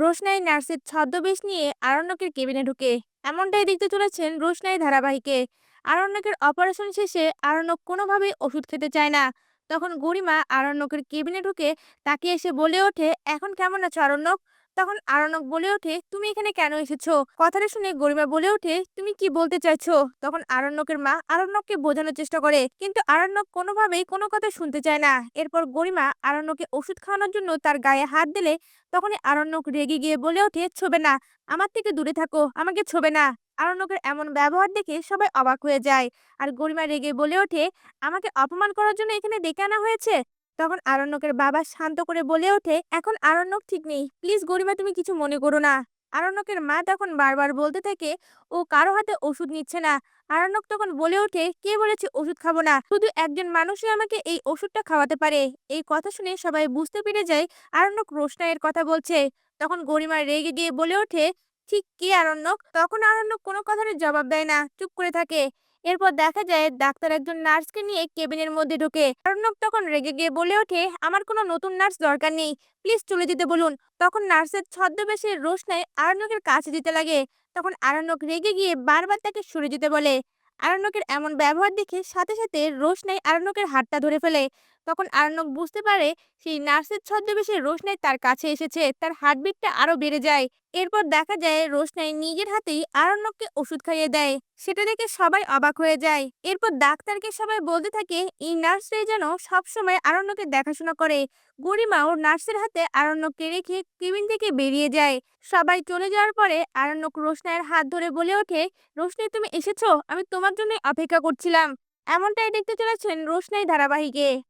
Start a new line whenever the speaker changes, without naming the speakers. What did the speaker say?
রোশনাই নার্সের ছদ্মবেশ নিয়ে আরণ্যকের কেবিনে ঢুকে। এমনটাই দেখতে চলেছেন রোশনাই ধারাবাহিকে। আরণ্যকের অপারেশন শেষে আরণ্যক কোনোভাবেই ওষুধ খেতে চায় না। তখন গরিমা আরণ্যকের কেবিনে ঢুকে তাকে এসে বলে ওঠে, এখন কেমন আছো আরণ্যক? তখন আরণ্যক বলে ওঠে, তুমি এখানে কেন এসেছ? কথাটা শুনে গরিমা বলে ওঠে, তুমি কি বলতে চাইছো? তখন আরণ্যকের মা আরণ্যককে বোঝানোর চেষ্টা করে, কিন্তু আরণ্যক কোনোভাবেই কোনো কথা শুনতে চায় না। এরপর গরিমা আরণ্যকে ওষুধ খাওয়ানোর জন্য তার গায়ে হাত দিলে, তখনই আরণ্যক রেগে গিয়ে বলে ওঠে, ছোবে না, আমার থেকে দূরে থাকো, আমাকে ছোবে না। আরণ্যকের এমন ব্যবহার দেখে সবাই অবাক হয়ে যায়। আর গরিমা রেগে বলে ওঠে, আমাকে অপমান করার জন্য এখানে ডেকে আনা হয়েছে? তখন আরণ্যকের বাবা শান্ত করে বলে ওঠে, এখন আরণ্যক ঠিক নেই। প্লিজ গরিমা, তুমি কিছু মনে করো না। আরণ্যকের মা তখন বারবার বলতে থাকে, ও কারও হাতে ওষুধ নিচ্ছে না। আরণ্যক তখন বলে ওঠে, কে বলেছে ওষুধ খাব না? শুধু একজন মানুষই আমাকে এই ওষুধটা খাওয়াতে পারে। এই কথা শুনে সবাই বুঝতে পেরে যায়, আরণ্যক রোশনাইয়ের কথা বলছে। তখন গরিমা রেগে গিয়ে বলে ওঠে ঠিক কে আরণ্যক? তখন আরণ্যক কোনো কথারই জবাব দেয় না, চুপ করে থাকে। এরপর দেখা যায় ডাক্তার একজন নার্সকে নিয়ে কেবিনের মধ্যে ঢোকে। আরণ্যক তখন রেগে গিয়ে বলে ওঠে, আমার কোনো নতুন নার্স দরকার নেই, প্লিজ চলে যেতে বলুন। তখন নার্সের ছদ্মবেশে রোশনাই আরণ্যকের কাছে দিতে লাগে। তখন আরণ্যক রেগে গিয়ে বারবার তাকে সরে যেতে বলে। আরণ্যকের এমন ব্যবহার দেখে সাথে সাথে রোশনাই আরণ্যকের হাতটা ধরে ফেলে। তখন আরণ্যক বুঝতে পারে সেই নার্সের ছদ্মবেশে রোশনাই তার কাছে এসেছে, তার হার্টবিটটা আরও বেড়ে যায়। এরপর দেখা যায় রোশনাই নিজের হাতেই আরণ্যককে ওষুধ খাইয়ে দেয়। সেটা দেখে সবাই অবাক হয়ে যায়। এরপর ডাক্তারকে সবাই বলতে থাকে, এই নার্সরাই যেন সবসময় আরণ্যকে দেখাশোনা করে। গরিমাও নার্সের হাতে আরণ্যককে রেখে কেবিন থেকে বেরিয়ে যায়। সবাই চলে যাওয়ার পরে আরণ্যক রোশনাইয়ের হাত ধরে বলে ওঠে, রোশনাই, তুমি এসেছ? আমি তোমার জন্য অপেক্ষা করছিলাম। এমনটাই দেখতে চলেছেন রোশনাই ধারাবাহিকে।